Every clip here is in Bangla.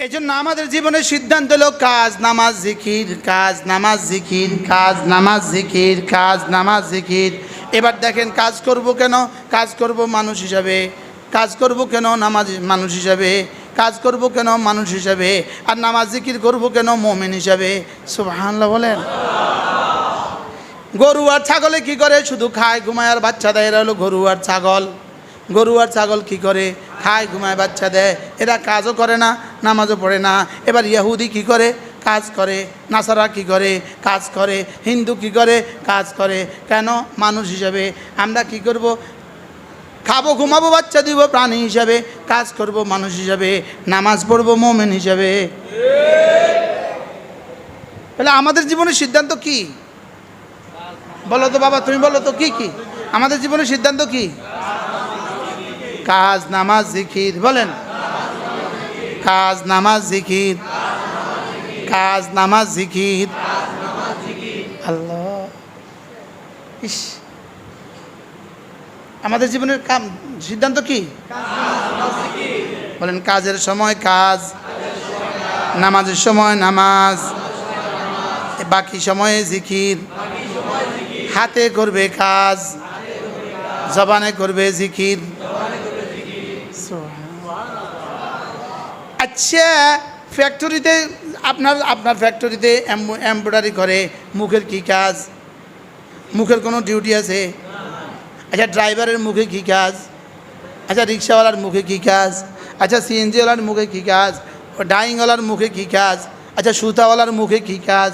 এই জন্য আমাদের জীবনের সিদ্ধান্ত হলো, কাজ, নামাজ, জিকির, কাজ, নামাজ, জিকির, কাজ, নামাজ, জিকির, কাজ, নামাজ, জিকির। এবার দেখেন, কাজ করব কেন? কাজ করব মানুষ হিসাবে। কাজ করব কেন? নামাজ মানুষ হিসাবে। কাজ করব কেন? মানুষ হিসাবে। আর নামাজ, জিকির করব কেন? মোমেন হিসাবে। সুবহানাল্লাহ বলেন। গরু আর ছাগলে কি করে? শুধু খায়, ঘুমায়, আর বাচ্চা দেয়। এরা হলো গরু আর ছাগল। গরু আর ছাগল কি করে? খায়, ঘুমায়, বাচ্চা দেয়। এরা কাজও করে না নামাজও পড়ে না। এবার ইয়াহুদি কি করে? কাজ করে। নাসারা কি করে? কাজ করে। হিন্দু কি করে? কাজ করে। কেন? মানুষ হিসাবে। আমরা কি করব? খাব, ঘুমাবো, বাচ্চা দিব প্রাণী হিসাবে। কাজ করব মানুষ হিসাবে। নামাজ পড়ব মোমেন হিসাবে। তাহলে আমাদের জীবনের সিদ্ধান্ত কি? বলো তো বাবা, তুমি বলো তো কি কি? আমাদের জীবনের সিদ্ধান্ত কি? কাজ, নামাজ, জিকির, বলেন। কাজ, নামাজ, জিকির। কাজ, নামাজ, জিকির। আল্লাহ। ইস। আমাদের জীবনের কাম, সিদ্ধান্ত কি? বলেন, কাজের সময় কাজ, নামাজের সময় নামাজ, বাকি সময়ে জিকির। হাতে করবে কাজ, জবানে করবে জিকির। আচ্ছা ফ্যাক্টরিতে আপনার আপনার ফ্যাক্টরিতে এমব্রয়ডারি করে, মুখের কি কাজ? মুখের কোনো ডিউটি আছে? আচ্ছা ড্রাইভারের মুখে কি কাজ? আচ্ছা রিক্সাওয়ালার মুখে কি কাজ? আচ্ছা সিএনজিওয়ালার মুখে কি কাজ? ডাইংওয়ালার মুখে কি কাজ? আচ্ছা সুতাওয়ালার মুখে কি কাজ?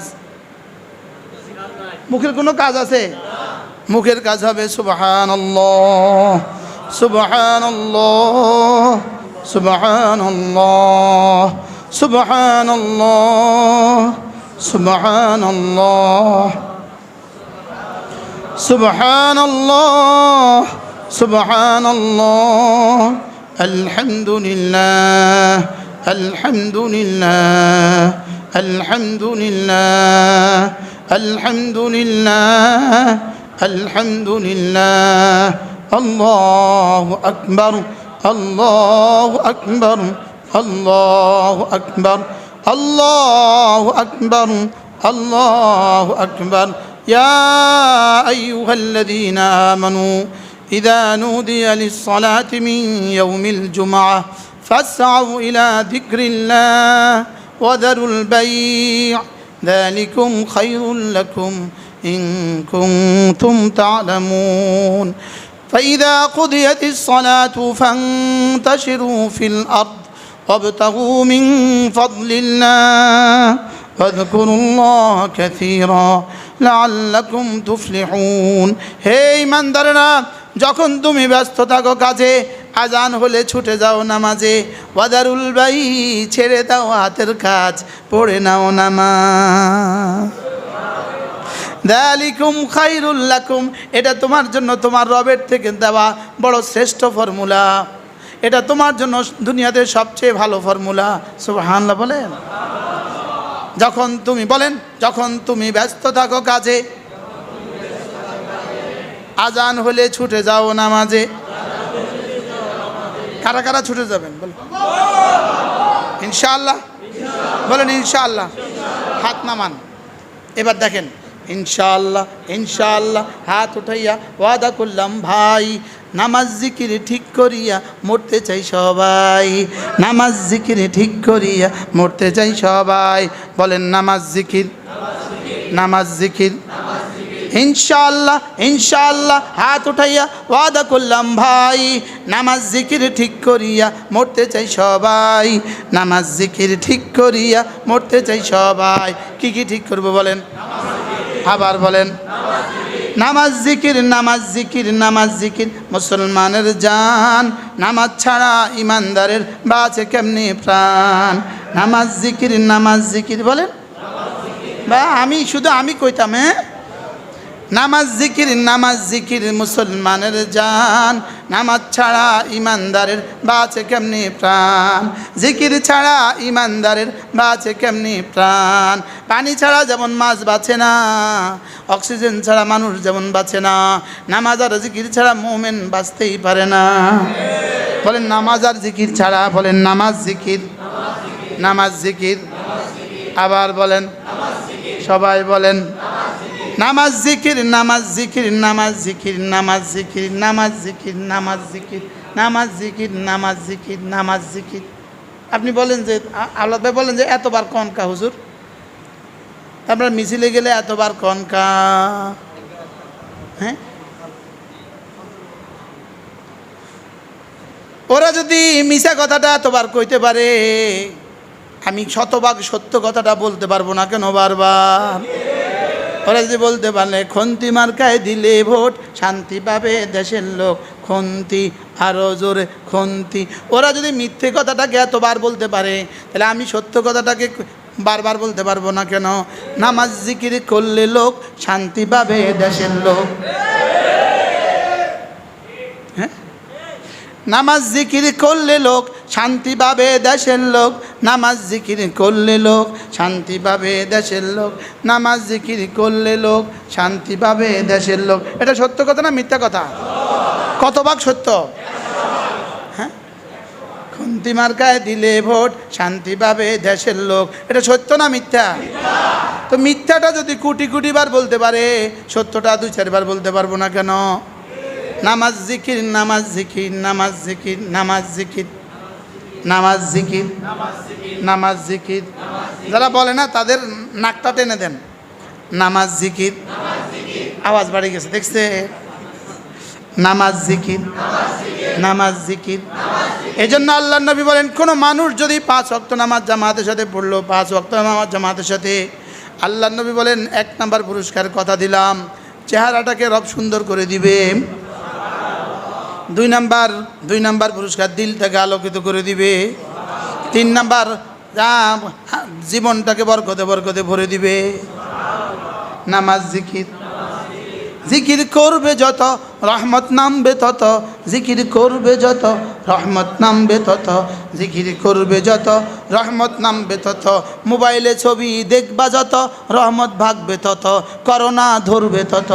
মুখের কোনো কাজ আছে? মুখের কাজ হবে সুবাহান সুবাহান سبحان الله سبحان الله سبحان الله سبحان الله سبحان الله الحمد لله الحمد لله الحمد لله الحمد لله الحمد لله الله أكبر. الله أكبر الله أكبر الله أكبر الله أكبر. يا أيها الذين آمنوا إذا نودي للصلاة من يوم الجمعة فاسعوا إلى ذكر الله وذروا البيع. ذلكم خير لكم إن كنتم تعلمون. فإذا قضيت الصلاة فانتشروا في الأرض وابتغوا من فضل الله واذكروا الله كثيرا لعلكم تفلحون হে ইমানদারেরা যখন তুমি ব্যস্ত থাকো কাজে আজান হলে ছুটে যাও নামাজে ওয়াদারুল বাই ছেড়ে দাও হাতের কাজ পড়ে নাও নামাজ দালিকুম খাইরুল লাকুম। এটা তোমার জন্য তোমার রবের থেকে দেওয়া বড় শ্রেষ্ঠ ফর্মুলা। এটা তোমার জন্য দুনিয়াতে সবচেয়ে ভালো ফর্মুলা। সুবহানাল্লাহ বলেন। যখন তুমি বলেন, যখন তুমি ব্যস্ত থাকো কাজে, আজান হলে ছুটে যাও নামাজে। কারা কারা ছুটে যাবেন বলেন? ইনশাআল্লাহ। বলেন ইনশাআল্লাহ। হাত নামান। এবার দেখেন ইনশাআল্লাহ ইনশাল্লাহ হাত উঠাইয়া, ওয়াদা করলাম, ভাই, নামাজ জিকির ঠিক করিয়া মরতে চাই সবাই, নামাজ জিকির ঠিক করিয়া মরতে চাই সবাই। বলেন, নামাজ জিকির নামাজ জিকির। ইনশাল্লাহ ইনশাল্লাহ হাত উঠাইয়া, ওয়াদা করলাম, ভাই, নামাজ জিকির ঠিক করিয়া মরতে চাই সবাই, নামাজ জিকির ঠিক করিয়া মরতে চাই সবাই। কি কি ঠিক করব বলেন? আবার বলেন, নামাজ জিকির নামাজ জিকির নামাজ জিকির, মুসলমানের জান, নামাজ ছাড়া ইমানদারের বাঁচে কেমনি প্রাণ? নামাজ জিকির নামাজ জিকির বলেন? বা আমি, শুধু আমি কইতাম হ্যাঁ? নামাজ জিকির নামাজ জিকির মুসলমানের জান। নামাজ ছাড়া ইমানদারের বাঁচে কেমনি প্রাণ? জিকির ছাড়া ইমানদারের বাঁচে কেমনি প্রাণ? পানি ছাড়া যেমন মাছ বাঁচে না, অক্সিজেন ছাড়া মানুষ যেমন বাঁচে না, নামাজ আর জিকির ছাড়া মোমেন বাঁচতেই পারে না। বলেন নামাজ আর জিকির ছাড়া, বলেন নামাজ জিকির নামাজ জিকির। আবার বলেন, সবাই বলেন নামাজ জিকির নামাজ জিকির নামাজ জিকির নামাজ জিকির নামাজ জিকির নামাজ জিকির নামাজ জিকির নামাজ জিকির নামাজ জিকির। আপনি বলেন যে আল্লাহ ভাই বলেন যে, এতবার কনকা হুজুর? আপনার মিছিলে গেলে এতবার কনকা হ্যাঁ? ওরা যদি মিশা কথাটা এতবার কইতে পারে, আমি শতভাগ সত্য কথাটা বলতে পারব না কেন বারবার? ওরা বলতে পারলে, খন্তি মার্কায় দিলে ভোট, শান্তি পাবে দেশের লোক, খন্তি আরও জোরে খন্তি। ওরা যদি মিথ্যে কথাটাকে এতবার বলতে পারে, তাহলে আমি সত্য কথাটাকে বারবার বলতে পারব না কেন? নামাজ জিকির করলে লোক শান্তি পাবে দেশের লোক। হ্যাঁ? নামাজ জিকির করলে লোক শান্তি পাবে দেশের লোক। নামাজ জিকির করলে লোক শান্তি পাবে দেশের লোক। নামাজ জিকির করলে লোক শান্তি পাবে দেশের লোক। এটা সত্য কথা না মিথ্যা কথা? কত ভাগ সত্য? হ্যাঁ? খুন্তি মার্কায় দিলে ভোট শান্তি পাবে দেশের লোক। এটা সত্য না মিথ্যা? তো মিথ্যাটা যদি কোটি কোটি বার বলতে পারে, সত্যটা দু চারবার বলতে পারব না কেন? নামাজ জিকির নামাজ জিকির নামাজ জিকির নামাজ জিকির। নামাজ, জিকির। নামাজ, জিকির। যারা বলে না, তাদের নাকটা টেনে দেন। নামাজ, জিকির। আওয়াজ বাড়ি গেছে, দেখছে? নামাজ, জিকির। নামাজ, জিকির। এই জন্য আল্লাহ নবী বলেন, কোনো মানুষ যদি পাঁচ অক্ত নামাজ জামাতের সাথে পড়ল, পাঁচ অক্ত নামাজ জামাতের সাথে আল্লাহ নবী বলেন, এক নাম্বার পুরস্কার কথা দিলাম, চেহারাটাকে রব সুন্দর করে দিবে। দুই নাম্বার দুই নাম্বার পুরস্কার দিল থেকে আলোকিত করে দিবে। তিন নাম্বার জীবনটাকে বরকতে বরকতে ভরে দিবে। নামাজ জিকির। জিকির করবে যত, রহমত নামবে তত, জিকির করবে যত, রহমত নামবে তত, জিকির করবে যত, রহমত নামবে তত, মোবাইলে ছবি দেখবা যত, রহমত ভাগবে তত, করোনা ধরবে তত।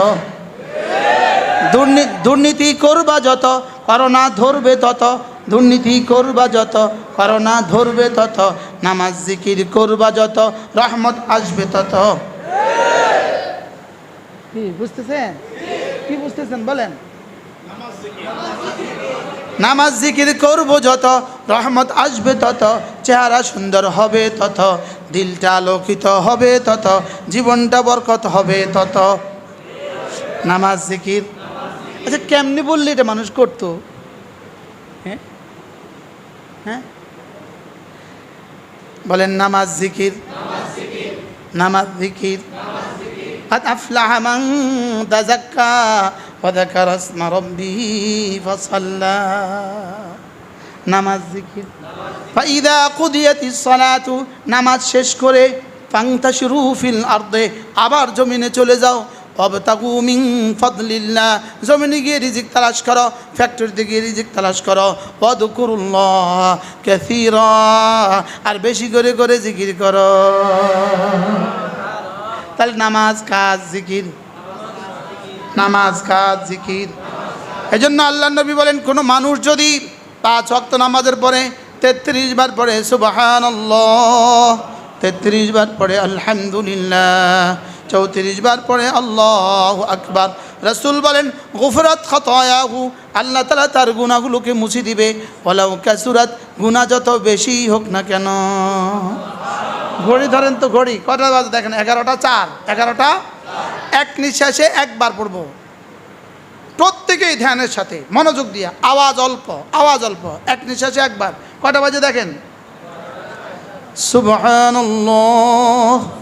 দুর্নীতি করবা যত, করোনা ধরবে তত। দুর্নীতি করবা যত, করোনা ধরবে তত। নামাজ জিকির করবা যত, রহমত আসবে তত। কি, বুঝতেছেন? কি বুঝতেছেন, বলেন? নামাজ জিকির করব যত, রহমত আসবে তত, চেহারা সুন্দর হবে তত, দিলটা আলোকিত হবে তত, জীবনটা বরকত হবে তত। নামাজ জিকির আচ্ছা কেমনি বললে এটা মানুষ করতো হ্যাঁ হ্যাঁ বলেন নামাজ জিকির নামাজ জিকির قد أفلح من تزكى وذكر اسم ربه فصلى নামাজ জিকির ফাইদা কুদিয়াতি সালাতু নামাজ শেষ করে ফাংতাশিরু ফিল আরদে আবার জমিনে চলে যাও অবতাগু মিং ফদলিল্লাহ। জমিনে গিয়ে রিজিক তালাশ করো, ফ্যাক্টরিতে গিয়ে রিজিক তালাশ করো। ওয়াদকুরুল্লাহ কাসীরা। আর বেশি করে করে জিকির করো। তাহলে নামাজ, কাজ, জিকির। নামাজ, কাজ, জিকির। এই জন্য আল্লাহ নবী বলেন, কোনো মানুষ যদি পাঁচ অক্ত নামাজের পরে তেত্রিশ বার পড়ে সুবাহান তেত্রিশ বার পড়ে, আলহামদুলিল্লাহ চৌত্রিশ বার পড়ে, আল্লাহ আকবার। রসুল বলেন, গুফরাত খতয়াহু, আল্লাহ তালা তার গুণাগুলোকে মুছে দিবে। ওলাউ কাসুরাত গুণা যত বেশি হোক না কেন। ঘড়ি ধরেন তো ঘড়ি, কটা বাজে দেখেন, এগারোটা চার, এগারোটা? এক নিঃশ্বাসে একবার পড়ব। প্রত্যেকেই ধ্যানের সাথে, মনোযোগ দিয়া, আওয়াজ অল্প আওয়াজ অল্প, এক নিঃশ্বাসে একবার। কটা বাজে দেখেন? সুবহানাল্লাহ।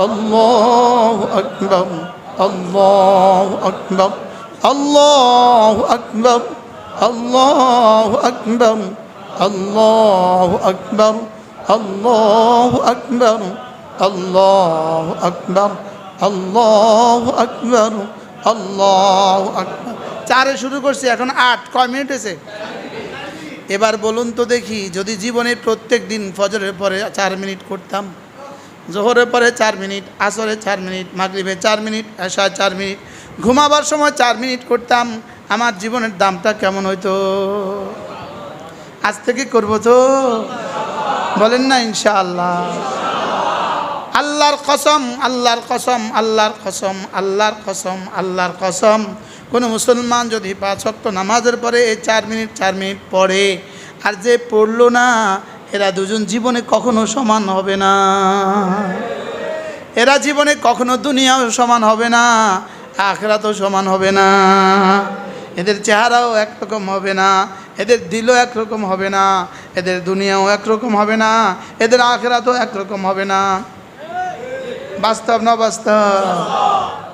الله أكبر الله أكبر الله أكبر الله أكبر الله أكبر الله أكبر الله أكبر الله أكبر الله أكبر চারে শুরু করছি এখন আট কয় মিনিট হয়েছে এবার বলুন তো দেখি যদি জীবনে প্রত্যেক দিন ফজরের পরে চার মিনিট করতাম জোহরের পরে চার মিনিট আসরে চার মিনিট মাগরিবে চার মিনিট এশায় চার মিনিট, ঘুমাবার সময় চার মিনিট করতাম। আমার জীবনের দামটা কেমন হইতো? আজ থেকে করব তো? বলেন না ইনশাআল্লাহ। আল্লাহর কসম আল্লাহর কসম আল্লাহর কসম আল্লাহর কসম আল্লাহর কসম। কোনো মুসলমান যদি পাঁচ ওয়াক্ত নামাজের পরে এই চার মিনিট চার মিনিট পড়ে, আর যে পড়ল না এরা দুজন জীবনে কখনো সমান হবে না। এরা জীবনে কখনো দুনিয়াও সমান হবে না, আখরাতও সমান হবে না। এদের চেহারাও একরকম হবে না, এদের দিলও একরকম হবে না, এদের দুনিয়াও একরকম হবে না, এদের আখরাতও একরকম হবে না। বাস্তব না বাস্তব